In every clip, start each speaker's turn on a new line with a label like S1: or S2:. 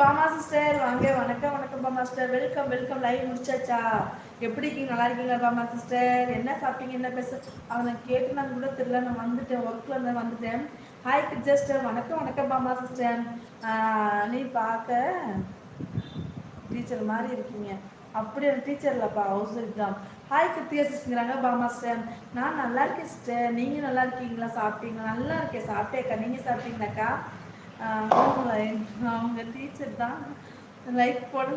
S1: Bama sister வாங்க வணக்கம் வணக்கம் Bama sister welcome welcome live முடிச்சாச்சா? எப்படி இருக்கீங்க? நல்லா இருக்கீங்களா பாமா சிஸ்டர் என்ன சாப்பிட்டீங்க? என்ன பேச அவனை கேட்டு கூட தெரியல. நான் வந்துட்டேன் ஒர்க்கில் இருந்து வந்துட்டேன். ஹாய் சிஸ்டர் வணக்கம் வணக்கம் பாமா சிஸ்டர் நீ பார்க்க டீச்சர் மாதிரி இருக்கீங்க. அப்படி ஒரு டீச்சர் இல்லைப்பா ஹவுஸ் எக்ஸாம் ஹாய் கிருத்தியா சிஸ்டருங்கிறாங்க பாமா சிஸ்டர் நான் நல்லா இருக்கேன் சிஸ்டர் நீங்கள் நல்லா இருக்கீங்களா? சாப்பிட்டீங்களா? நல்லா இருக்கேன் சாப்பிட்டேக்கா நீங்கள் சாப்பிட்டீங்களாக்கா? அவங்க டீச்சர் தான் லைக் போட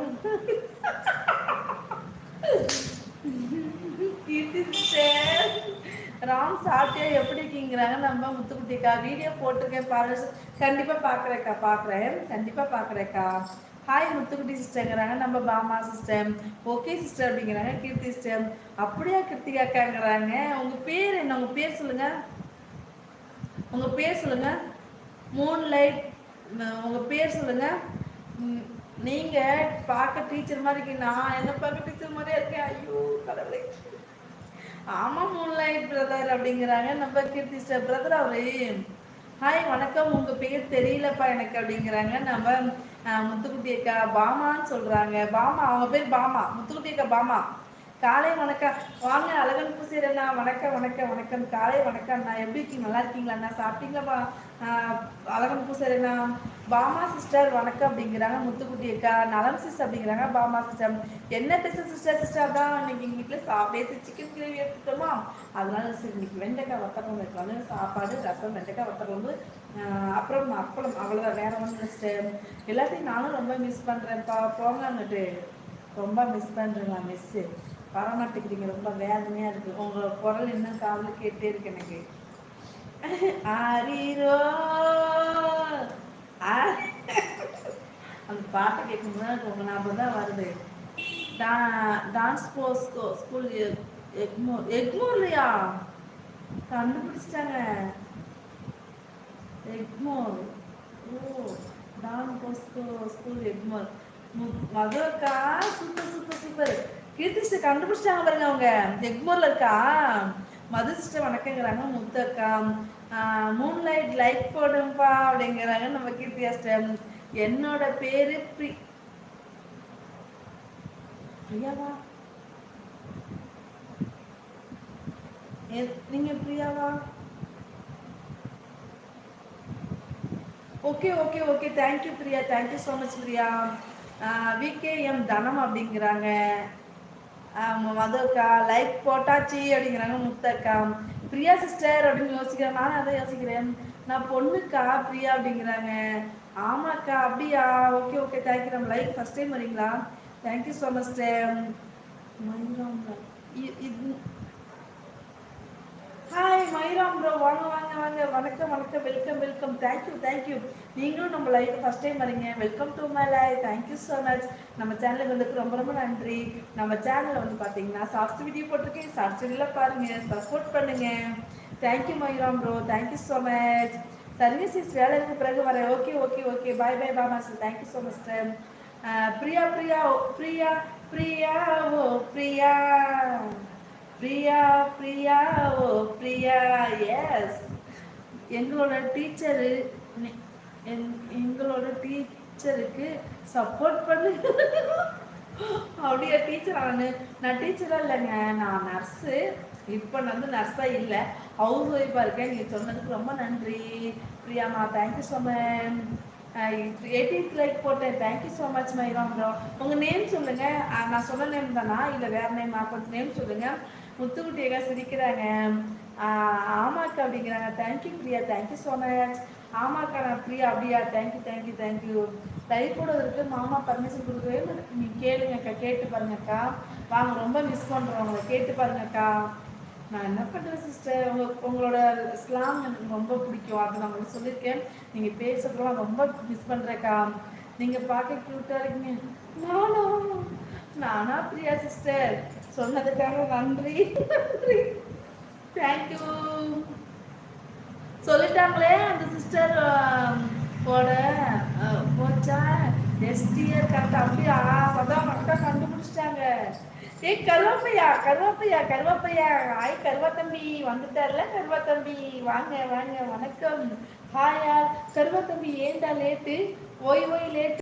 S1: ராம் சாப்பிட்டே எப்படி இருக்கீங்கிறாங்க? நம்ம முத்துக்குட்டிக்கா வீடியோ போட்டிருக்கேன் பாரு. கண்டிப்பாக பார்க்குறேக்கா பார்க்குறேன் கண்டிப்பாக பார்க்குறேக்கா ஹாய் முத்துக்குட்டி சிஸ்டர்ங்கிறாங்க. நம்ம பாமா சிஸ்டர். ஓகே சிஸ்டர் அப்படிங்கிறாங்க. கீர்த்தி சிஸ்டர். அப்படியா கிருத்திகாக்காங்கிறாங்க. உங்கள் பேர் என்ன? உங்கள் பேர் சொல்லுங்கள் உங்கள் பேர் சொல்லுங்கள் மூன் லைட் உங்கள் பேர் சொல்லுங்கள் நீங்கள் பார்க்க டீச்சர் மாதிரி இருக்கீங்க. நான் என்ன பார்க்க டீச்சர் மாதிரியே இருக்கேன்? ஐயோ கடவுளை. ஆமாம் மூன் லைட் பிரதர் அப்படிங்கிறாங்க. நம்ம கீர்த்தி சார் பிரதர் அவரு. ஹாய் வணக்கம். உங்கள் பேர் தெரியலப்பா எனக்கு அப்படிங்கிறாங்க. நம்ம முத்துக்குட்டி அக்கா பாமான்னு சொல்கிறாங்க பாமா அவங்க பேர் பாமா. முத்துக்குட்டி அக்கா பாமா. காலை வணக்கம். வாங்க அழகன் பூசிரண்ணா வணக்கம் வணக்கம் வணக்கம். காலை வணக்கம் அண்ணா. எப்படி இருக்கீங்க? நல்லா இருக்கீங்களா அண்ணா? சாப்பிட்டீங்களா அழகன் பூசிரண்ணா பாமா சிஸ்டர் வணக்கம் அப்படிங்கிறாங்க. முத்துக்குட்டி அக்கா நலம் சிஸ்டர் அப்படிங்கிறாங்க. பாமா சிஸ்டர் என்ன பேச சிஸ்டர்? சிஸ்டர் தான் இன்னைக்கு எங்கள் வீட்டில் சாப்பிட்டு சிக்கன் கிரேவி எடுத்துட்டோமா? அதனால சரி இன்னைக்கு வெண்டைக்காய் வத்தக்கம் வைக்கலாம் சாப்பாடு ரசம் வெண்டைக்காய் வத்தக்கம் அப்புறம் அப்பளம். அவ்வளோதான் வேற ஒன்றும் சிஸ்டர். எல்லாத்தையும் நானும் ரொம்ப மிஸ் பண்ணுறேன்ப்பா போங்கன்னுட்டு ரொம்ப மிஸ் பண்ணுறேங்களா மிஸ்ஸு வரமாட்டேங்கிறீங்க ரொம்ப வேதனையாக இருக்குது உங்கள் குரல் இன்னும் காவல் கேட்டே இருக்கு எனக்கு. ஆரீரோ. அந்த பாட்டை கேட்கும்போது உங்கள் ஞாபகம் தான் வருது. டா டான்ஸ் போஸ்கோ ஸ்கூல் எக்மோர் எக்மோர்லையா? கண்டுபிடிச்சிட்டாங்க. Egmore. Oh Don Bosco school Egmore. மதுக்கா super super super. Keerthi sister கண்டுபிடிச்சிட்டாங்க பாருங்க அவங்க. எக்மோர்ல இருக்கா? மது சிஸ்டர் வணக்கங்கிறாங்க முத்தக்கா. மூன் லைட் லைட் போடும்பா அப்படிங்கிறாங்க நம்ம கீர்த்தி சிஸ்டர் என்னோட பேரு ப்ரி. பிரியாவா? நீங்க பிரியாவா? Okay okay okay. Thank you Priya. Thank you so much Priya. VKM Dhanam அப்படிங்கிறாங்க. மதுக்கா லைக் போட்டாச்சு அப்படிங்கிறாங்க முத்தக்கா. பிரியா சிஸ்டர் அப்படின்னு யோசிக்கிறேன். நானும் அதை யோசிக்கிறேன். நான் பொண்ணுக்கா பிரியா அப்படிங்கிறாங்க. ஆமாக்கா அப்படியா? ஓகே ஓகே தேங்க்யூ நம்ம லைக் ஃபஸ்ட் டைம் வரீங்களா? தேங்க்யூ ஸோ மச் இது ஹாய் ப்ரோ வாங்க வாங்க வாங்க. வணக்கம் வணக்கம். வெல்கம் வெல்கம் தேங்க்யூ தேங்க்யூ நீங்களும் நம்ம லைஃப் ஃபஸ்ட் டைம் வரீங்க. Welcome to my life thank you so much நம்ம சேனலுக்கு வந்து ரொம்ப ரொம்ப நன்றி. நம்ம சேனலில் வந்து பார்த்தீங்கன்னா ஷார்ட்ஸ் வீடியோ போட்டிருக்கேன். ஷார்ட்ஸ் வீடியோவில் பாருங்கள் சப்போர்ட் பண்ணுங்கள் thank you Mairam bro thank you so much services வேலைக்கு பிறகு வரேன். Okay okay okay bye bye bye master thank you so much Priya Priya Priya Priya oh Priya. Priya Priya oh Priya yes எங்களோட teacher எங்களோட டீச்சருக்கு support பண்ணு. அப்படியே teacher ஆனு. நான் டீச்சராக இல்லைங்க நான் நர்ஸு. இப்போ நான் வந்து நர்ஸாக இல்லை. ஹவுஸ் ஒய்ஃபாக இருக்கேன். நீங்கள் சொன்னதுக்கு ரொம்ப நன்றி. பிரியாமா thank you so much eighteenth like போட்டேன். Thank you so much Mairam உங்கள் நேம் சொல்லுங்கள் நான் சொன்ன நேம் தானா? இல்லை வேறு நேம் கொஞ்சம் நேம் சொல்லுங்கள் முத்துக்குட்டியக்கா சிரிக்கிறாங்க. ஆமாக்கா அப்படிங்கிறாங்க. Thank you Priya. Thank you so much ஆமாக்கா நான் பிரியா. அப்படியா? தேங்க்யூ தேங்க்யூ தேங்க்யூ லைவ் போடுறதுக்கு மாமா பர்மிஷன் கொடுக்கவே நீ கேளுங்கக்கா. கேட்டு பாருங்கக்கா. வாங்க ரொம்ப மிஸ் பண்ணுறோம் உங்களை. கேட்டு பாருங்கக்கா. நான் என்ன பண்ணுறேன் சிஸ்டர் உங்க உங்களோட ஸ்லாங் எனக்கு ரொம்ப பிடிக்கும். அது நான் உங்களுக்கு சொல்லியிருக்கேன். நீங்கள் பேசுறதுலாம் ரொம்ப மிஸ் பண்ணுறேக்கா நீங்கள் பார்க்க க்யூட்டாக இருக்கீங்க. நானும் நானா பிரியா சிஸ்டர் சொன்னதுக்காக நன்றி. நன்றி. தேங்க்யூ சொல்லிட்டாங்களே அந்த சிஸ்டர் போட. போச்சா? எஸ்டிஆர் கரெக்ட் அப்படியா அதான் கரெக்டாக கண்டுபிடிச்சிட்டாங்க. ஏய் கருவாப்பையா கருவாப்பையா கருவாப்பையா? ஹாய் கருவாத்தம்பி. வந்துட்டார்ல கருவாத்தம்பி. வாங்க வாங்க வணக்கம். ஹாயா கருவா தம்பி ஏண்டா லேட்டு? ஓய் ஓய் லேட்டு.